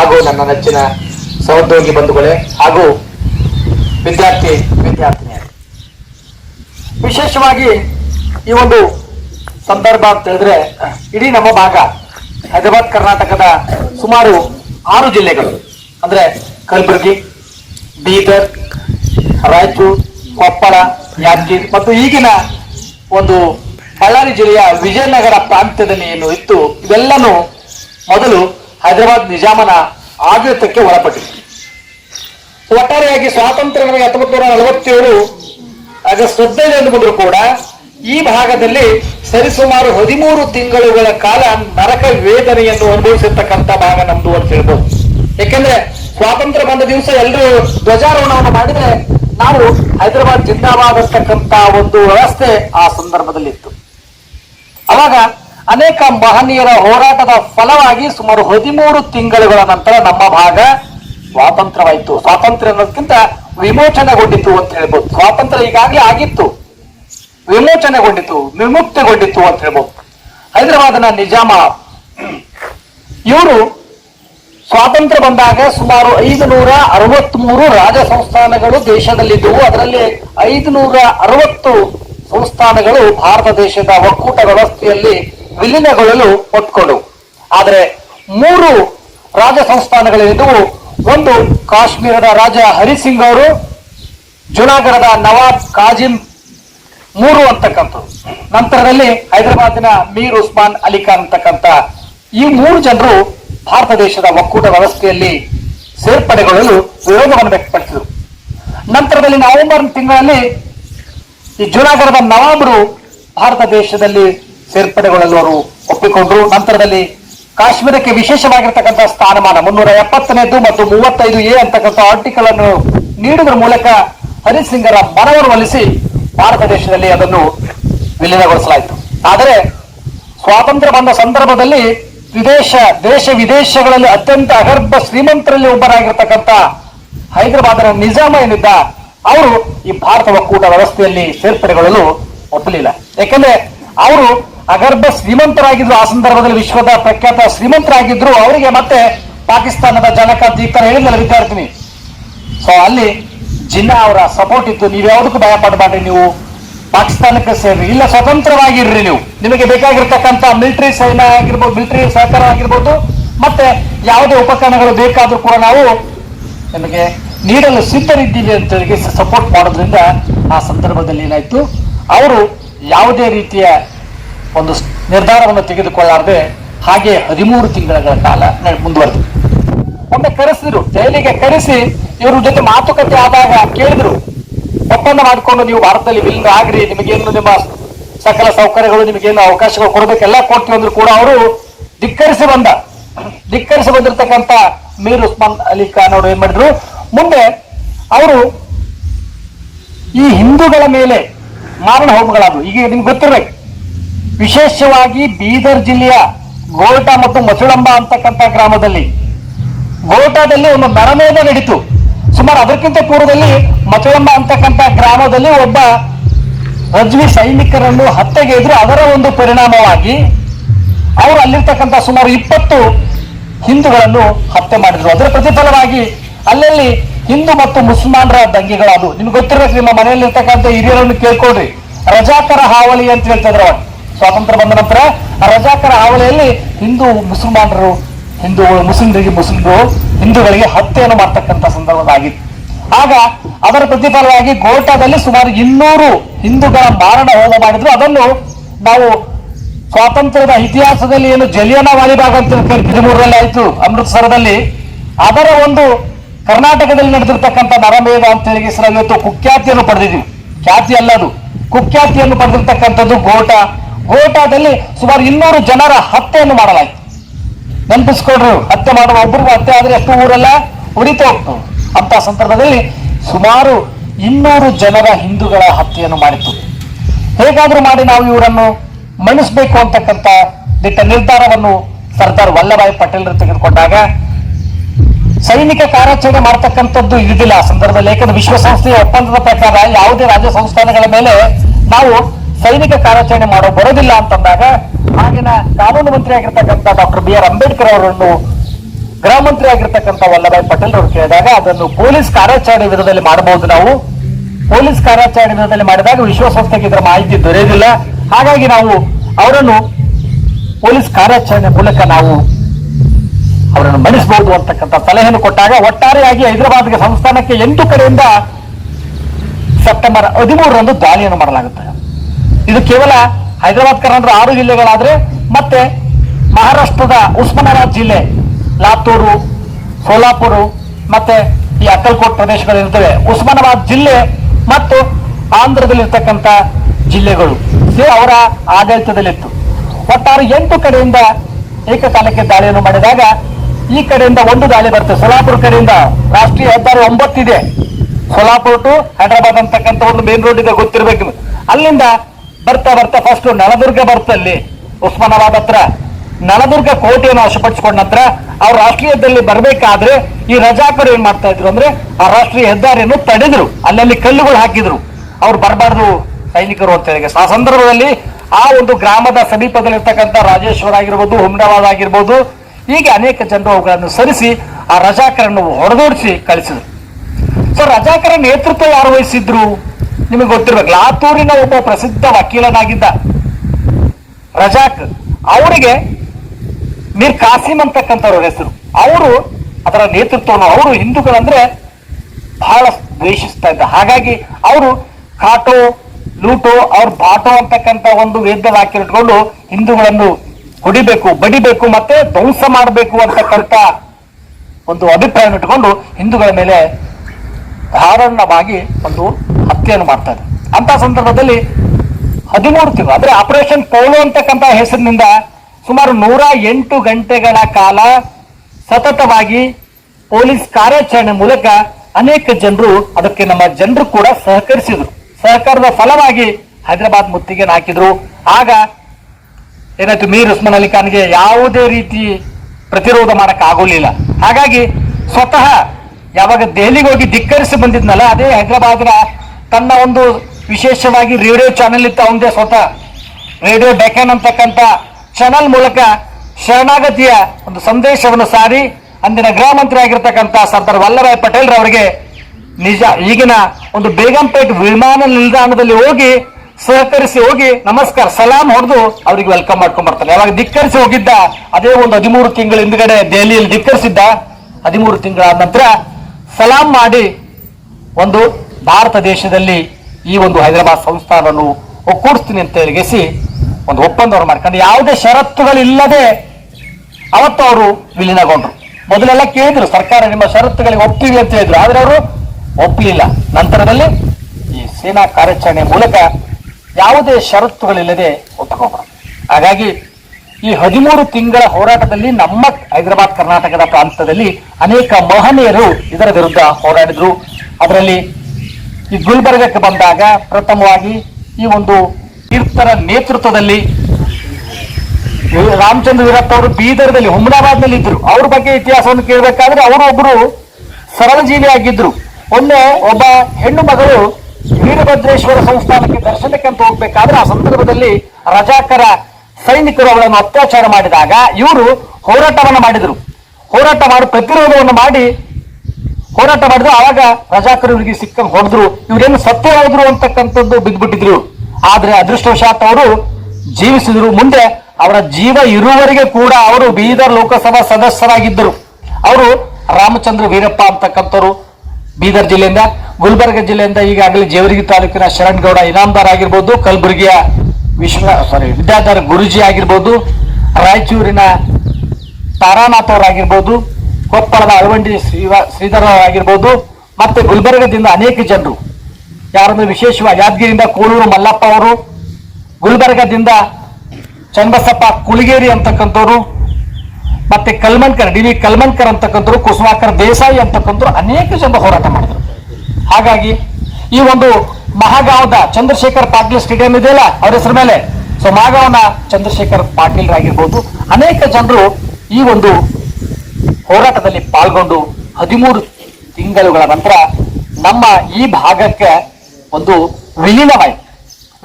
ಹಾಗೂ ನನ್ನ ನೆಚ್ಚಿನ ಸಹೋದ್ಯೋಗಿ ಬಂಧುಗಳೇ ಹಾಗೂ ವಿದ್ಯಾರ್ಥಿ ವಿದ್ಯಾರ್ಥಿನಿಯರು. ವಿಶೇಷವಾಗಿ ಈ ಒಂದು ಸಂದರ್ಭ ಅಂತ ಹೇಳಿದ್ರೆ, ಇಡೀ ನಮ್ಮ ಭಾಗ ಹೈದರಾಬಾದ್, ಕರ್ನಾಟಕದ ಸುಮಾರು ಆರು ಜಿಲ್ಲೆಗಳು, ಅಂದ್ರೆ ಕಲಬುರಗಿ, ಬೀದರ್, ರಾಯಚೂರು, ಕೊಪ್ಪಳ, ಯಾದಗಿರಿ ಮತ್ತು ಈಗಿನ ಒಂದು ಬಳ್ಳಾರಿ ಜಿಲ್ಲೆಯ ವಿಜಯನಗರ ಪ್ರಾಂತ್ಯದಲ್ಲಿ ಏನು ಇತ್ತು ಇವೆಲ್ಲನೂ ಮೊದಲು ಹೈದರಾಬಾದ್ ನಿಜಾಮನ ಆಡಳಿತಕ್ಕೆ ಒಳಪಟ್ಟಿತ್ತು. ಒಟ್ಟಾರೆಯಾಗಿ ಸ್ವಾತಂತ್ರ್ಯ ನಮಗೆ ಹತ್ತೊಂಬತ್ತು ನೂರ ನಲವತ್ತೇಳು ಆಗಸ್ಟ್ ಹದಿನೈದು ಬಂದರೂ ಕೂಡ ಈ ಭಾಗದಲ್ಲಿ ಸರಿಸುಮಾರು ಹದಿಮೂರು ತಿಂಗಳುಗಳ ಕಾಲ ನರಕ ವೇದನೆಯನ್ನು ಅನುಭವಿಸಿರ್ತಕ್ಕಂಥ ಭಾಗ ನಮ್ದು ಅಂತ ಹೇಳ್ಬೋದು. ಯಾಕೆಂದ್ರೆ ಸ್ವಾತಂತ್ರ್ಯ ಬಂದ ದಿವಸ ಎಲ್ಲರೂ ಧ್ವಜಾರೋಹಣವನ್ನು ಮಾಡಿದ್ರೆ ನಾವು ಹೈದರಾಬಾದ್ ಜಿಂದಾಬಾದ್ ಅಂತಕ್ಕಂಥ ಒಂದು ವ್ಯವಸ್ಥೆ ಆ ಸಂದರ್ಭದಲ್ಲಿ ಇತ್ತು ಅವಾಗ ಅನೇಕ ಮಹನೀಯರ ಹೋರಾಟದ ಫಲವಾಗಿ ಸುಮಾರು ಹದಿಮೂರು ತಿಂಗಳುಗಳ ನಂತರ ನಮ್ಮ ಭಾಗ ಸ್ವಾತಂತ್ರ್ಯವಾಯಿತು. ಸ್ವಾತಂತ್ರ್ಯ ಅನ್ನೋದಕ್ಕಿಂತ ವಿಮೋಚನೆಗೊಂಡಿತು ಅಂತ ಹೇಳ್ಬೋದು. ಸ್ವಾತಂತ್ರ್ಯ ಈಗಾಗಲೇ ಆಗಿತ್ತು. ವಿಮೋಚನೆಗೊಂಡಿತು, ವಿಮುಕ್ತಿಗೊಂಡಿತು ಅಂತ ಹೇಳ್ಬೋದು. ಹೈದರಾಬಾದ್ನ ನಿಜಾಮ. ಇವರು ಸ್ವಾತಂತ್ರ್ಯ ಬಂದಾಗ ಸುಮಾರು ಐದು ನೂರ ಅರವತ್ಮೂರು ರಾಜ ಸಂಸ್ಥಾನಗಳು ದೇಶದಲ್ಲಿದ್ದವು. ಅದರಲ್ಲಿ ಐದು ನೂರ ಅರವತ್ತು ಸಂಸ್ಥಾನಗಳು ಭಾರತ ದೇಶದ ಒಕ್ಕೂಟ ವ್ಯವಸ್ಥೆಯಲ್ಲಿ ವಿಲೀನಗೊಳ್ಳಲು ಒಪ್ಕೊಂಡವು ಆದರೆ ಮೂರು ರಾಜ ಸಂಸ್ಥಾನಗಳಿದ್ದವು ಒಂದು ಕಾಶ್ಮೀರದ ರಾಜ ಹರಿಸಿಂಗ್ ಅವರು ಜುನಾಗಢದ ನವಾಬ್ ಕಾಜಿಂ ಮೂರು ಅಂತಕ್ಕಂಥದ್ದು ನಂತರದಲ್ಲಿ ಹೈದರಾಬಾದಿನ ಮೀರ್ ಉಸ್ಮಾನ್ ಅಲಿ ಖಾನ್ ಅಂತಕ್ಕಂಥ ಈ ಮೂರು ಜನರು ಭಾರತ ದೇಶದ ಒಕ್ಕೂಟ ವ್ಯವಸ್ಥೆಯಲ್ಲಿ ಸೇರ್ಪಡೆಗೊಳ್ಳಲು ವಿರೋಧವನ್ನು ವ್ಯಕ್ತಪಡಿಸಿದರು. ನಂತರದಲ್ಲಿ ನವೆಂಬರ್ ತಿಂಗಳಲ್ಲಿ ಈ ಜುನಾಗಢದ ನವಾಬರು ಭಾರತ ದೇಶದಲ್ಲಿ ಸೇರ್ಪಡೆಗೊಳ್ಳಲು ಅವರು ಒಪ್ಪಿಕೊಂಡ್ರು. ನಂತರದಲ್ಲಿ ಕಾಶ್ಮೀರಕ್ಕೆ ವಿಶೇಷವಾಗಿರ್ತಕ್ಕಂಥ ಸ್ಥಾನಮಾನ ಮುನ್ನೂರ ಎಪ್ಪತ್ತನೇದು ಮತ್ತು ಮೂವತ್ತೈದು ಎ ಅಂತಕ್ಕಂಥ ಆರ್ಟಿಕಲ್ ಅನ್ನು ನೀಡುವುದರ ಮೂಲಕ ಹರಿಸಿಂಗರ ಮನವನ್ನು ಒಲಿಸಿ ಭಾರತ ದೇಶದಲ್ಲಿ ಅದನ್ನು ವಿಲೀನಗೊಳಿಸಲಾಯಿತು. ಆದರೆ ಸ್ವಾತಂತ್ರ್ಯ ಬಂದ ಸಂದರ್ಭದಲ್ಲಿ ವಿದೇಶ, ದೇಶ ವಿದೇಶಗಳಲ್ಲಿ ಅತ್ಯಂತ ಅಗರ್ಭ ಶ್ರೀಮಂತರಲ್ಲಿ ಒಬ್ಬರಾಗಿರ್ತಕ್ಕಂಥ ಹೈದರಾಬಾದ್ನ ನಿಜಾಮ ಏನಿದ್ದ, ಅವರು ಈ ಭಾರತ ಒಕ್ಕೂಟ ವ್ಯವಸ್ಥೆಯಲ್ಲಿ ಸೇರ್ಪಡೆಗೊಳ್ಳಲು ಒಪ್ಪಲಿಲ್ಲ. ಯಾಕಂದ್ರೆ ಅವರು ಅಗರ್ಭ ಶ್ರೀಮಂತರಾಗಿದ್ರು ಆ ಸಂದರ್ಭದಲ್ಲಿ ವಿಶ್ವದ ಪ್ರಖ್ಯಾತ ಶ್ರೀಮಂತರಾಗಿದ್ರು ಅವರಿಗೆ ಮತ್ತೆ ಪಾಕಿಸ್ತಾನದ ಜನಕ ದೀಪ್ತರ ಹೇಳಿದ್ನಲ್ಲ ವಿದ್ಯಾರ್ಥಿನಿ? ಸೊ ಅಲ್ಲಿ ಜಿನ್ನಾ ಅವರ ಸಪೋರ್ಟ್ ಇತ್ತು. ನೀವು ಯಾವುದಕ್ಕೂ ಭಯ ಪಡಬೇಡ್ರಿ ನೀವು ಪಾಕಿಸ್ತಾನಕ್ಕೆ ಸೇರಿ ಇಲ್ಲ, ಸ್ವತಂತ್ರವಾಗಿರ್ರಿ ನೀವು. ನಿಮಗೆ ಬೇಕಾಗಿರ್ತಕ್ಕಂಥ ಮಿಲಿಟರಿ ಸೈನ್ಯ ಆಗಿರ್ಬೋದು ಮಿಲಿಟರಿ ಸಹಕಾರ ಆಗಿರ್ಬೋದು, ಮತ್ತೆ ಯಾವುದೇ ಉಪಕರಣಗಳು ಬೇಕಾದರೂ ಕೂಡ ನಾವು ನಿಮಗೆ ನೀಡಲು ಸಿದ್ಧರಿದ್ದೀವಿ ಅಂತ ಹೇಳಿ ಸಪೋರ್ಟ್ ಮಾಡೋದ್ರಿಂದ ಆ ಸಂದರ್ಭದಲ್ಲಿ ಏನಾಯ್ತು? ಅವರು ಯಾವುದೇ ರೀತಿಯ ಒಂದು ನಿರ್ಧಾರವನ್ನು ತೆಗೆದುಕೊಳ್ಳಾರದೆ ಹಾಗೆ ಹದಿಮೂರು ತಿಂಗಳ ಕಾಲ ಮುಂದುವರೆದು ಒಮ್ಮೆ ಕರೆಸಿದ್ರು, ಜೈಲಿಗೆ ಕರೆಸಿ, ಇವ್ರ ಜೊತೆ ಮಾತುಕತೆ ಆದಾಗ ಕೇಳಿದ್ರು, ಒಪ್ಪಂದ ಮಾಡಿಕೊಂಡು ನೀವು ಭಾರತದಲ್ಲಿ ವಿಲೀನ ಆಗ್ರಿ, ನಿಮಗೇನು ನಿಮ್ಮ ಸಕಲ ಸೌಕರ್ಯಗಳು, ನಿಮಗೇನು ಅವಕಾಶಗಳು ಕೊಡಬೇಕೆಲ್ಲ ಕೊಡ್ತೀವಿ ಅಂದ್ರು ಕೂಡ ಅವರು ಧಿಕ್ಕರಿಸಿ ಬಂದ. ಧಿಕ್ಕರಿಸಿ ಬಂದಿರತಕ್ಕಂತ ಮೀರ್ ಉಸ್ಮಾನ್ ಅಲಿ ಖಾನ್ ಅವರು ಏನ್ ಮಾಡಿದ್ರು, ಮುಂದೆ ಅವರು ಈ ಹಿಂದೂಗಳ ಮೇಲೆ ಮಾರಣ ಹೋಮಗಳಾದವು ಈಗ ನಿಮ್ಗೆ ಗೊತ್ತಿರ್ಬೇಕು ವಿಶೇಷವಾಗಿ ಬೀದರ್ ಜಿಲ್ಲೆಯ ಗೋಟ ಮತ್ತು ಮಸುಳಂಬ ಅಂತಕ್ಕಂಥ ಗ್ರಾಮದಲ್ಲಿ. ಗೋಟಾದಲ್ಲಿ ಒಂದು ನರಮೇಧ ನಡೀತು. ಸುಮಾರು ಅದಕ್ಕಿಂತ ಪೂರ್ವದಲ್ಲಿ ಮಚಳಂಬ ಅಂತಕ್ಕಂಥ ಗ್ರಾಮದಲ್ಲಿ ಒಬ್ಬ ರಜ್ವಿ ಸೈನಿಕರನ್ನು ಹತ್ಯೆಗೈದ್ರು ಅದರ ಒಂದು ಪರಿಣಾಮವಾಗಿ ಅವರು ಅಲ್ಲಿರ್ತಕ್ಕಂಥ ಸುಮಾರು ಇಪ್ಪತ್ತು ಹಿಂದೂಗಳನ್ನು ಹತ್ಯೆ ಮಾಡಿದ್ರು. ಅದರ ಪ್ರತಿಫಲವಾಗಿ ಅಲ್ಲಲ್ಲಿ ಹಿಂದೂ ಮತ್ತು ಮುಸಲ್ಮಾನರ ದಂಗೆಗಳು ನಿಮ್ಗೆ ಗೊತ್ತಿರಬೇಕು, ನಿಮ್ಮ ಮನೆಯಲ್ಲಿ ಇರ್ತಕ್ಕಂಥ ಹಿರಿಯರನ್ನು ಕೇಳ್ಕೊಳ್ರಿ. ರಜಾಕರ ಹಾವಳಿ ಅಂತ ಹೇಳ್ತಿದ್ರು ಅವಾಗ ಸ್ವಾತಂತ್ರ್ಯ ಬಂದ ನಂತರ ರಜಾಕರ ಹಾವಳಿಯಲ್ಲಿ ಹಿಂದೂ ಮುಸಲ್ಮಾನರು ಹಿಂದೂಗಳು ಮುಸ್ಲಿಮರಿಗೆ ಮುಸ್ಲಿಮರು ಹಿಂದೂಗಳಿಗೆ ಹತ್ಯೆಯನ್ನು ಮಾಡ್ತಕ್ಕಂಥ ಸಂದರ್ಭದಾಗಿತ್ತು ಆಗ ಅದರ ಪ್ರತಿಫಲವಾಗಿ ಗೋಟಾದಲ್ಲಿ ಸುಮಾರು ಇನ್ನೂರು ಹಿಂದೂಗಳ ಮಾರಣ ಹೋಮ ಮಾಡಿದ್ರು. ಅದನ್ನು ನಾವು ಸ್ವಾತಂತ್ರ್ಯದ ಇತಿಹಾಸದಲ್ಲಿ ಏನು ಜಲಿಯನ ವಾಲಿಬಾಗ್ ಅಂತ ಕಿರಿಮೂರಲ್ಲಿ ಆಯಿತು, ಅಮೃತಸರದಲ್ಲಿ. ಅದರ ಒಂದು ಕರ್ನಾಟಕದಲ್ಲಿ ನಡೆದಿರ್ತಕ್ಕಂಥ ನರಮೇಧ ಅಂತ ಹೇಳಿ ಇವತ್ತು ಕುಖ್ಯಾತಿಯನ್ನು ಪಡೆದಿದ್ದೀವಿ. ಖ್ಯಾತಿ ಅಲ್ಲ ಅದು. ಕುಖ್ಯಾತಿಯನ್ನು ಪಡೆದಿರ್ತಕ್ಕಂಥದ್ದು ಗೋಟ ಗೋಟಾದಲ್ಲಿ ಸುಮಾರು ಇನ್ನೂರು ಜನರ ಹತ್ಯೆಯನ್ನು ಮಾಡಲಾಯಿತು. ನೆನಪಿಸ್ಕೊಡ್ರು ಹತ್ಯೆ ಮಾಡುವ ಒಬ್ಬರು ಹತ್ಯೆ ಆದ್ರೆ ಎಷ್ಟು ಊರೆಲ್ಲ ಉರಿತು ಹೋಗ್ತು ಅಂತ ಸಂದರ್ಭದಲ್ಲಿ ಸುಮಾರು ಇನ್ನೂರು ಜನರ ಹಿಂದೂಗಳ ಹತ್ಯೆಯನ್ನು ಮಾಡಿತು ಹೇಗಾದ್ರೂ ಮಾಡಿ ನಾವು ಇವರನ್ನು ಮಣಿಸ್ಬೇಕು ಅಂತಕ್ಕಂಥ ದಿಟ್ಟ ನಿರ್ಧಾರವನ್ನು ಸರ್ದಾರ್ ವಲ್ಲಭಾಯಿ ಪಟೇಲ್ ತೆಗೆದುಕೊಂಡಾಗ ಸೈನಿಕ ಕಾರ್ಯಾಚರಣೆ ಮಾಡ್ತಕ್ಕಂಥದ್ದು ಇದಿಲ್ಲ. ಆ ಸಂದರ್ಭದಲ್ಲಿ ಯಾಕಂದ್ರೆ ವಿಶ್ವಸಂಸ್ಥೆಯ ಒಪ್ಪಂದದ ಪ್ರಕಾರ ಯಾವುದೇ ರಾಜ್ಯ ಸಂಸ್ಥಾನಗಳ ಮೇಲೆ ನಾವು ಸೈನಿಕ ಕಾರ್ಯಾಚರಣೆ ಮಾಡೋ ಬರೋದಿಲ್ಲ ಅಂತಂದಾಗ ಆಗಿನ ಕಾನೂನು ಮಂತ್ರಿ ಆಗಿರ್ತಕ್ಕಂಥ ಡಾಕ್ಟರ್ ಬಿ ಆರ್ ಅಂಬೇಡ್ಕರ್ ಅವರನ್ನು ಗೃಹ ಮಂತ್ರಿ ಆಗಿರ್ತಕ್ಕಂಥ ವಲ್ಲಭಾಯ್ ಪಟೇಲ್ ಅವರು ಕೇಳಿದಾಗ ಅದನ್ನು ಪೊಲೀಸ್ ಕಾರ್ಯಾಚರಣೆ ವಿಧದಲ್ಲಿ ಮಾಡಬಹುದು ನಾವು. ಪೊಲೀಸ್ ಕಾರ್ಯಾಚರಣೆ ವಿಧದಲ್ಲಿ ಮಾಡಿದಾಗ ವಿಶ್ವಸಂಸ್ಥೆಗೆ ಇದರ ಮಾಹಿತಿ ದೊರೆಯುವುದಿಲ್ಲ. ಹಾಗಾಗಿ ನಾವು ಅವರನ್ನು ಪೊಲೀಸ್ ಕಾರ್ಯಾಚರಣೆ ಮೂಲಕ ನಾವು ಅವರನ್ನು ಮಣಿಸಬಹುದು ಅಂತಕ್ಕಂಥ ಸಲಹೆಯನ್ನು ಕೊಟ್ಟಾಗ ಒಟ್ಟಾರೆಯಾಗಿ ಹೈದರಾಬಾದ್ಗೆ ಸಂಸ್ಥಾನಕ್ಕೆ ಎಂಟು ಕಡೆಯಿಂದ ಸೆಪ್ಟೆಂಬರ್ ಹದಿಮೂರರಂದು ದಾಳಿಯನ್ನು ಮಾಡಲಾಗುತ್ತೆ ಇದು ಕೇವಲ ಹೈದರಾಬಾದ್, ಕರ್ನಾಟಕದ ಆರು ಜಿಲ್ಲೆಗಳಾದ್ರೆ ಮತ್ತೆ ಮಹಾರಾಷ್ಟ್ರದ ಉಸ್ಮಾನಾಬಾದ್ ಜಿಲ್ಲೆ, ಲಾತೂರು, ಸೋಲಾಪುರ ಮತ್ತೆ ಈ ಅಕ್ಕಲ್ಕೋಟ್ ಪ್ರದೇಶಗಳಿರ್ತವೆ ಉಸ್ಮಾನಾಬಾದ್ ಜಿಲ್ಲೆ ಮತ್ತು ಆಂಧ್ರದಲ್ಲಿರ್ತಕ್ಕಂಥ ಜಿಲ್ಲೆಗಳು. ಅವರ ಆಡಳಿತದಲ್ಲಿತ್ತು. ಒಟ್ಟಾರೆ ಎಂಟು ಕಡೆಯಿಂದ ಏಕಕಾಲಕ್ಕೆ ದಾಳಿಯನ್ನು ಮಾಡಿದಾಗ ಈ ಕಡೆಯಿಂದ ಒಂದು ದಾಳಿ ಬರುತ್ತೆ. ಸೋಲಾಪುರ ಕಡೆಯಿಂದ ರಾಷ್ಟ್ರೀಯ ಹೆದ್ದಾರಿ ಒಂಬತ್ತಿದೆ. ಸೋಲಾಪುರ ಟು ಹೈದರಾಬಾದ್ ಅಂತಕ್ಕಂಥ ಒಂದು ಮೇನ್ ರೋಡ್ ಇದೆ, ಗೊತ್ತಿರಬೇಕು ಅಲ್ಲಿಂದ ಬರ್ತಾ ಬರ್ತಾ ಫಸ್ಟ್ ನಳದುರ್ಗ ಬರ್ತಲ್ಲಿ ಉಸ್ಮಾನಾಬಾದ್ ಹತ್ರ. ನಳದುರ್ಗ ಕೋಟೆಯನ್ನು ವಶಪಡಿಸಿಕೊಂಡ ನಂತರ ಅವ್ರು ರಾಷ್ಟ್ರೀಯದಲ್ಲಿ ಬರಬೇಕಾದ್ರೆ ಈ ರಜಾಕರು ಏನ್ ಮಾಡ್ತಾ ಇದ್ರು ಅಂದ್ರೆ ಆ ರಾಷ್ಟ್ರೀಯ ಹೆದ್ದಾರಿಯನ್ನು ತಡೆದ್ರು. ಅಲ್ಲಲ್ಲಿ ಕಲ್ಲುಗಳು ಹಾಕಿದ್ರು. ಅವ್ರು ಬರಬಾರ್ದು ಸೈನಿಕರು ಅಂತ ಹೇಳಿ. ಆ ಸಂದರ್ಭದಲ್ಲಿ ಆ ಒಂದು ಗ್ರಾಮದ ಸಮೀಪದಲ್ಲಿರ್ತಕ್ಕಂಥ ರಾಜೇಶ್ವರ ಆಗಿರ್ಬೋದು ಹುಮ್ನಾಬಾದ್ ಆಗಿರ್ಬೋದು, ಹೀಗೆ ಅನೇಕ ಜನರು ಅವುಗಳನ್ನು ಸರಿಸಿ ಆ ರಜಾಕರನ್ನು ಹೊಡೆದೋಡಿಸಿ ಕಳಿಸಿದ್ರು. ಸೊ ರಜಾಕರ ನೇತೃತ್ವ ಯಾರು ವಹಿಸಿದ್ರು? ನಿಮಗೆ ಗೊತ್ತಿರ್ಬೇಕು, ಲಾತೂರಿನ ಒಬ್ಬ ಪ್ರಸಿದ್ಧ ವಕೀಲನಾಗಿದ್ದ ರಜಾಕ್ ಅವರಿಗೆ ಮೀರ್ ಕಾಸಿಂ ಅಂತಕ್ಕಂಥವ್ರ ಹೆಸರು. ಅವರು ಅದರ ನೇತೃತ್ವವನ್ನು, ಅವರು ಹಿಂದೂಗಳಂದ್ರೆ ಬಹಳ ದ್ವೇಷಿಸ್ತಾ ಇದ್ದ. ಹಾಗಾಗಿ ಅವರು ಕಾಟೋ ಲೂಟೋ, ಅವ್ರ ಬಾಟೋ ಅಂತಕ್ಕಂಥ ಒಂದು ವೇದ ವಾಕ್ಯ ಇಟ್ಕೊಂಡು ಹಿಂದೂಗಳನ್ನು ಹೊಡಿಬೇಕು, ಬಡಿಬೇಕು, ಮತ್ತೆ ಧ್ವಂಸ ಮಾಡಬೇಕು ಅಂತಕ್ಕಂಥ ಒಂದು ಅಭಿಪ್ರಾಯ ಇಟ್ಕೊಂಡು ಹಿಂದೂಗಳ ಮೇಲೆ ಧಾರಣವಾಗಿ ಒಂದು ಹತ್ಯೆಯನ್ನು ಮಾಡ್ತಾರೆ ಅಂತ ಸಂದರ್ಭದಲ್ಲಿ ಹದಿಮೂರು ತಿಂಗಳು, ಅಂದ್ರೆ ಆಪರೇಷನ್ ಪೋಲೋ ಅಂತಕ್ಕಂತ ಹೆಸರಿನಿಂದ ಸುಮಾರು ನೂರ ಎಂಟು ಗಂಟೆಗಳ ಕಾಲ ಸತತವಾಗಿ ಪೊಲೀಸ್ ಕಾರ್ಯಾಚರಣೆ ಮೂಲಕ ಅನೇಕ ಜನರು, ಅದಕ್ಕೆ ನಮ್ಮ ಜನರು ಕೂಡ ಸಹಕರಿಸಿದ್ರು. ಸಹಕಾರದ ಫಲವಾಗಿ ಹೈದರಾಬಾದ್ ಮುತ್ತಿಗೆ ಹಾಕಿದ್ರು. ಆಗ ಏನಾಯ್ತು, ಮೀರ್ ಉಸ್ಮಾನ್ ಅಲಿ ಖಾನ್ಗೆ ಯಾವುದೇ ರೀತಿ ಪ್ರತಿರೋಧ ಮಾಡಕ್ ಆಗೋಲಿಲ್ಲ. ಹಾಗಾಗಿ ಸ್ವತಃ ಯಾವಾಗ ದೆಹಲಿಗೆ ಹೋಗಿ ಧಿಕ್ಕರಿಸಿ ಬಂದಿದ್ನಲ್ಲ, ಅದೇ ಹೈದರಾಬಾದ್ನ ತನ್ನ ಒಂದು ವಿಶೇಷವಾಗಿ ರೇಡಿಯೋ ಚಾನೆಲ್ ಇತ್ತು ಅವನದೇ ಸ್ವತಃ ರೇಡಿಯೋ ಡೆಕನ್ ಅಂತಕ್ಕಂಥ ಚಾನೆಲ್ ಮೂಲಕ ಶರಣಾಗತಿಯ ಒಂದು ಸಂದೇಶವನ್ನು ಸಾರಿ ಅಂದಿನ ಗೃಹ ಮಂತ್ರಿ ಆಗಿರ್ತಕ್ಕಂಥ ಸರ್ದಾರ್ ವಲ್ಲಭಾಯ್ ಪಟೇಲ್ ರವರಿಗೆ ನಿಜ ಈಗಿನ ಒಂದು ಬೇಗಂಪೇಟ್ ವಿಮಾನ ನಿಲ್ದಾಣದಲ್ಲಿ ಹೋಗಿ ಸಹಕರಿಸಿ ಹೋಗಿ ನಮಸ್ಕಾರ, ಸಲಾಂ ಹೊಡೆದು ಅವರಿಗೆ ವೆಲ್ಕಮ್ ಮಾಡ್ಕೊಂಡ್ ಬರ್ತಾರೆ. ಯಾವಾಗ ಧಿಕ್ಕರಿಸಿ ಹೋಗಿದ್ದ ಅದೇ ಒಂದು ಹದಿಮೂರು ತಿಂಗಳ ಹಿಂದ್ಗಡೆ ದೆಹಲಿಯಲ್ಲಿ ಧಿಕ್ಕರಿಸಿದ್ದ ಹದಿಮೂರು ತಿಂಗಳ ನಂತರ ಸಲಾಂ ಮಾಡಿ ಒಂದು ಭಾರತ ದೇಶದಲ್ಲಿ ಈ ಒಂದು ಹೈದರಾಬಾದ್ ಸಂಸ್ಥಾನವನ್ನು ಒಕ್ಕೂಡಿಸ್ತೀನಿ ಅಂತ ಹೇಳಿಗೆಸಿ ಒಂದು ಒಪ್ಪಂದವನ್ನು ಮಾಡ್ಕೊಂಡು ಯಾವುದೇ ಷರತ್ತುಗಳಿಲ್ಲದೆ ಅವತ್ತು ಅವರು ವಿಲೀನಗೊಂಡ್ರು. ಮೊದಲೆಲ್ಲ ಕೇಳಿದ್ರು, ಸರ್ಕಾರ ನಿಮ್ಮ ಷರತ್ತುಗಳಿಗೆ ಒಪ್ತೀವಿ ಅಂತ ಹೇಳಿದ್ರು. ಆದ್ರೆ ಅವರು ಒಪ್ಪಲಿಲ್ಲ. ನಂತರದಲ್ಲಿ ಈ ಸೇನಾ ಕಾರ್ಯಾಚರಣೆ ಮೂಲಕ ಯಾವುದೇ ಷರತ್ತುಗಳಿಲ್ಲದೆ ಒಪ್ಪಿಕೊಂಡ್ರು. ಹಾಗಾಗಿ ಈ ಹದಿಮೂರು ತಿಂಗಳ ಹೋರಾಟದಲ್ಲಿ ನಮ್ಮ ಹೈದರಾಬಾದ್ ಕರ್ನಾಟಕದ ಪ್ರಾಂತದಲ್ಲಿ ಅನೇಕ ಮಹನೀಯರು ಇದರ ವಿರುದ್ಧ ಹೋರಾಡಿದ್ರು. ಅದರಲ್ಲಿ ಈ ಗುಲ್ಬರ್ಗಕ್ಕೆ ಬಂದಾಗ ಪ್ರಥಮವಾಗಿ ಈ ಒಂದು ತೀರ್ಥರ ನೇತೃತ್ವದಲ್ಲಿ ರಾಮಚಂದ್ರ ವೀರಪ್ಪ ಅವರು ಬೀದರ್ದಲ್ಲಿ, ಹುಮ್ನಾಬಾದ್ನಲ್ಲಿ ಇದ್ರು. ಅವ್ರ ಬಗ್ಗೆ ಇತಿಹಾಸವನ್ನು ಕೇಳಬೇಕಾದ್ರೆ ಅವರು ಒಬ್ಬರು ಸರಳ ಜೀವಿ ಆಗಿದ್ರು. ಒಮ್ಮೆ ಒಬ್ಬ ಹೆಣ್ಣು ಮಗಳು ವೀರಭದ್ರೇಶ್ವರ ಸಂಸ್ಥಾನಕ್ಕೆ ದರ್ಶನಕ್ಕೆ ಅಂತ ಹೋಗ್ಬೇಕಾದ್ರೆ ಆ ಸಂದರ್ಭದಲ್ಲಿ ರಜಾಕರ ಸೈನಿಕರು ಅವಳನ್ನು ಅತ್ಯಾಚಾರ ಮಾಡಿದಾಗ ಇವರು ಹೋರಾಟವನ್ನು ಮಾಡಿದ್ರು. ಹೋರಾಟ ಮಾಡಿ, ಪ್ರತಿರೋಧವನ್ನು ಮಾಡಿ ಹೋರಾಟ ಮಾಡಿದ್ರು, ಆವಾಗ ರಜಾಕರು ಇವರಿಗೆ ಸಿಕ್ಕ ಹೊಡೆದ್ರು. ಇವರೇನು ಸತ್ತು ಹೋದ್ರು ಅಂತಕ್ಕಂಥದ್ದು ಬಿದ್ದ್ಬಿಟ್ಟಿದ್ರು ಆದ್ರೆ ಅದೃಷ್ಟವಶಾತ್ ಅವರು ಜೀವಿಸಿದ್ರು. ಮುಂದೆ ಅವರ ಜೀವ ಇರುವವರಿಗೆ ಕೂಡ ಅವರು ಬೀದರ್ ಲೋಕಸಭಾ ಸದಸ್ಯರಾಗಿದ್ದರು. ಅವರು ರಾಮಚಂದ್ರ ವೀರಪ್ಪ ಅಂತಕ್ಕಂಥವ್ರು. ಬೀದರ್ ಜಿಲ್ಲೆಯಿಂದ, ಗುಲ್ಬರ್ಗ ಜಿಲ್ಲೆಯಿಂದ ಈಗಾಗಲೇ ಜೇವರಿಗಿ ತಾಲೂಕಿನ ಶರಣ್ಗೌಡ ಇನಾಮದಾರ್ ಆಗಿರ್ಬೋದು, ಕಲಬುರಗಿಯ ವಿಶ್ವ ಸಾರಿ ವಿದ್ಯಾಧರ ಗುರುಜಿ ಆಗಿರ್ಬೋದು, ರಾಯಚೂರಿನ ತಾರಾನಾಥ್ ಅವರಾಗಿರ್ಬೋದು ಕೊಪ್ಪಳದ ಅಳವಂಡಿ ಶ್ರೀಧರ ಆಗಿರ್ಬೋದು ಮತ್ತೆ ಗುಲ್ಬರ್ಗದಿಂದ ಅನೇಕ ಜನರು. ಯಾರಂದ್ರೆ ವಿಶೇಷವಾಗಿ ಯಾದಗಿರಿಯಿಂದ ಕೋಳೂರು ಮಲ್ಲಪ್ಪ ಅವರು, ಗುಲ್ಬರ್ಗದಿಂದ ಚನ್ನಬಸಪ್ಪ ಕುಳಿಗೇರಿ ಅಂತಕ್ಕಂಥವ್ರು, ಮತ್ತೆ ಕಲ್ಮನ್ಕರ್, ಡಿ ವಿ ಕಲ್ಮನ್ಕರ್ ಅಂತಕ್ಕಂಥವ್ರು, ಕುಸುಮಾಕರ್ ದೇಸಾಯಿ ಅಂತಕ್ಕಂಥವ್ರು ಅನೇಕ ಜನ ಹೋರಾಟ ಮಾಡಿದ್ರು. ಹಾಗಾಗಿ ಈ ಒಂದು ಮಹಾಗಾವದ ಚಂದ್ರಶೇಖರ್ ಪಾಟೀಲ್ ಸ್ಟೇಡಿಯಂ ಇದೆಯಲ್ಲ, ಅವ್ರ ಹೆಸರು ಮೇಲೆ. ಸೊ ಮಹಾಗಾಂವನ ಚಂದ್ರಶೇಖರ್ ಪಾಟೀಲ್ ಆಗಿರ್ಬೋದು ಅನೇಕ ಜನರು ಈ ಒಂದು ಹೋರಾಟದಲ್ಲಿ ಪಾಲ್ಗೊಂಡು ಹದಿಮೂರು ತಿಂಗಳುಗಳ ನಂತರ ನಮ್ಮ ಈ ಭಾಗಕ್ಕೆ ಒಂದು ವಿಲೀನವಾಯಿತು.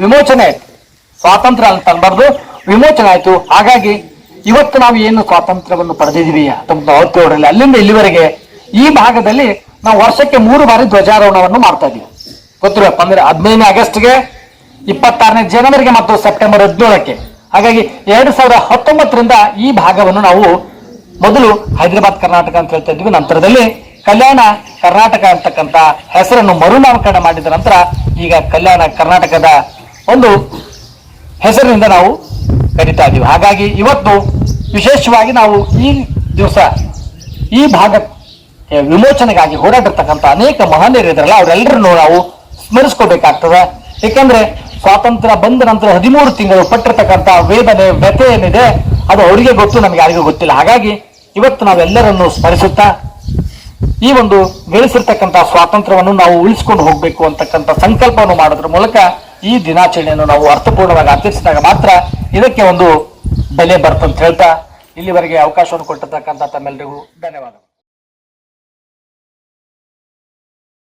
ವಿಮೋಚನೆ ಆಯ್ತು ಸ್ವಾತಂತ್ರ್ಯ ಅಂತ ಅನ್ಬಾರ್ದು. ವಿಮೋಚನೆ ಆಯ್ತು. ಹಾಗಾಗಿ ಇವತ್ತು ನಾವು ಏನು ಸ್ವಾತಂತ್ರ್ಯವನ್ನು ಪಡೆದಿದ್ದೀವಿ ಹತ್ತೊಂಬತ್ತು ನಲವತ್ತೇಳರಲ್ಲಿ ಅಲ್ಲಿಂದ ಇಲ್ಲಿವರೆಗೆ ಈ ಭಾಗದಲ್ಲಿ ನಾವು ವರ್ಷಕ್ಕೆ ಮೂರು ಬಾರಿ ಧ್ವಜಾರೋಹಣವನ್ನು ಮಾಡ್ತಾ ಇದ್ದೀವಿ. ಗೊತ್ತಿರಪ್ಪ ಅಂದ್ರೆ ಹದಿನೈದನೇ ಆಗಸ್ಟ್ಗೆ, ಇಪ್ಪತ್ತಾರನೇ ಜನವರಿಗೆ ಮತ್ತು ಸೆಪ್ಟೆಂಬರ್ ಹದಿನೇಳಕ್ಕೆ. ಹಾಗಾಗಿ ಎರಡು ಸಾವಿರದ ಹತ್ತೊಂಬತ್ತರಿಂದ ಈ ಭಾಗವನ್ನು ನಾವು ಮೊದಲು ಹೈದರಾಬಾದ್ ಕರ್ನಾಟಕ ಅಂತ ಹೇಳ್ತಾ ಇದ್ವಿ, ನಂತರದಲ್ಲಿ ಕಲ್ಯಾಣ ಕರ್ನಾಟಕ ಅಂತಕ್ಕಂಥ ಹೆಸರನ್ನು ಮರುನಾಮಕರಣ ಮಾಡಿದ ನಂತರ ಈಗ ಕಲ್ಯಾಣ ಕರ್ನಾಟಕದ ಒಂದು ಹೆಸರಿನಿಂದ ನಾವು ಕರಿತಾ ಇದ್ದೀವಿ ಹಾಗಾಗಿ ಇವತ್ತು ವಿಶೇಷವಾಗಿ ನಾವು ಈ ದಿವಸ ಈ ಭಾಗ ವಿಮೋಚನೆಗಾಗಿ ಹೋರಾಡಿರ್ತಕ್ಕಂಥ ಅನೇಕ ಮಹನೀಯರು ಇದ್ರಲ್ಲ ಅವರೆಲ್ಲರನ್ನು ನಾವು ಸ್ಮರಿಸ್ಕೋಬೇಕಾಗ್ತದೆ. ಏಕೆಂದ್ರೆ ಸ್ವಾತಂತ್ರ್ಯ ಬಂದ ನಂತರ ಹದಿಮೂರು ತಿಂಗಳು ಪಟ್ಟಿರ್ತಕ್ಕಂಥ ವೇದನೆ ವ್ಯಥೆ ಏನಿದೆ ಅದು ಅವರಿಗೆ ಗೊತ್ತು, ನಮ್ಗೆ ಯಾರಿಗೂ ಗೊತ್ತಿಲ್ಲ. ಹಾಗಾಗಿ ಇವತ್ತು ನಾವೆಲ್ಲರನ್ನು ಸ್ಮರಿಸುತ್ತಾ, ಈ ಒಂದು ಗಳಿಸಿರ್ತಕ್ಕಂಥ ಸ್ವಾತಂತ್ರ್ಯವನ್ನು ನಾವು ಉಳಿಸ್ಕೊಂಡು ಹೋಗ್ಬೇಕು ಅಂತಕ್ಕಂಥ ಸಂಕಲ್ಪವನ್ನು ಮಾಡೋದ್ರ ಮೂಲಕ ಈ ದಿನಾಚರಣೆಯನ್ನು ನಾವು ಅರ್ಥಪೂರ್ಣವಾಗಿ ಆಚರಿಸಿದಾಗ ಮಾತ್ರ ಇದಕ್ಕೆ ಒಂದು ಬೆಲೆ ಬರ್ತಂತ ಹೇಳ್ತಾ, ಇಲ್ಲಿವರೆಗೆ ಅವಕಾಶವನ್ನು ಕೊಟ್ಟಿರ್ತಕ್ಕಂಥ ತಮ್ಮೆಲ್ಲರಿಗೂ ಧನ್ಯವಾದ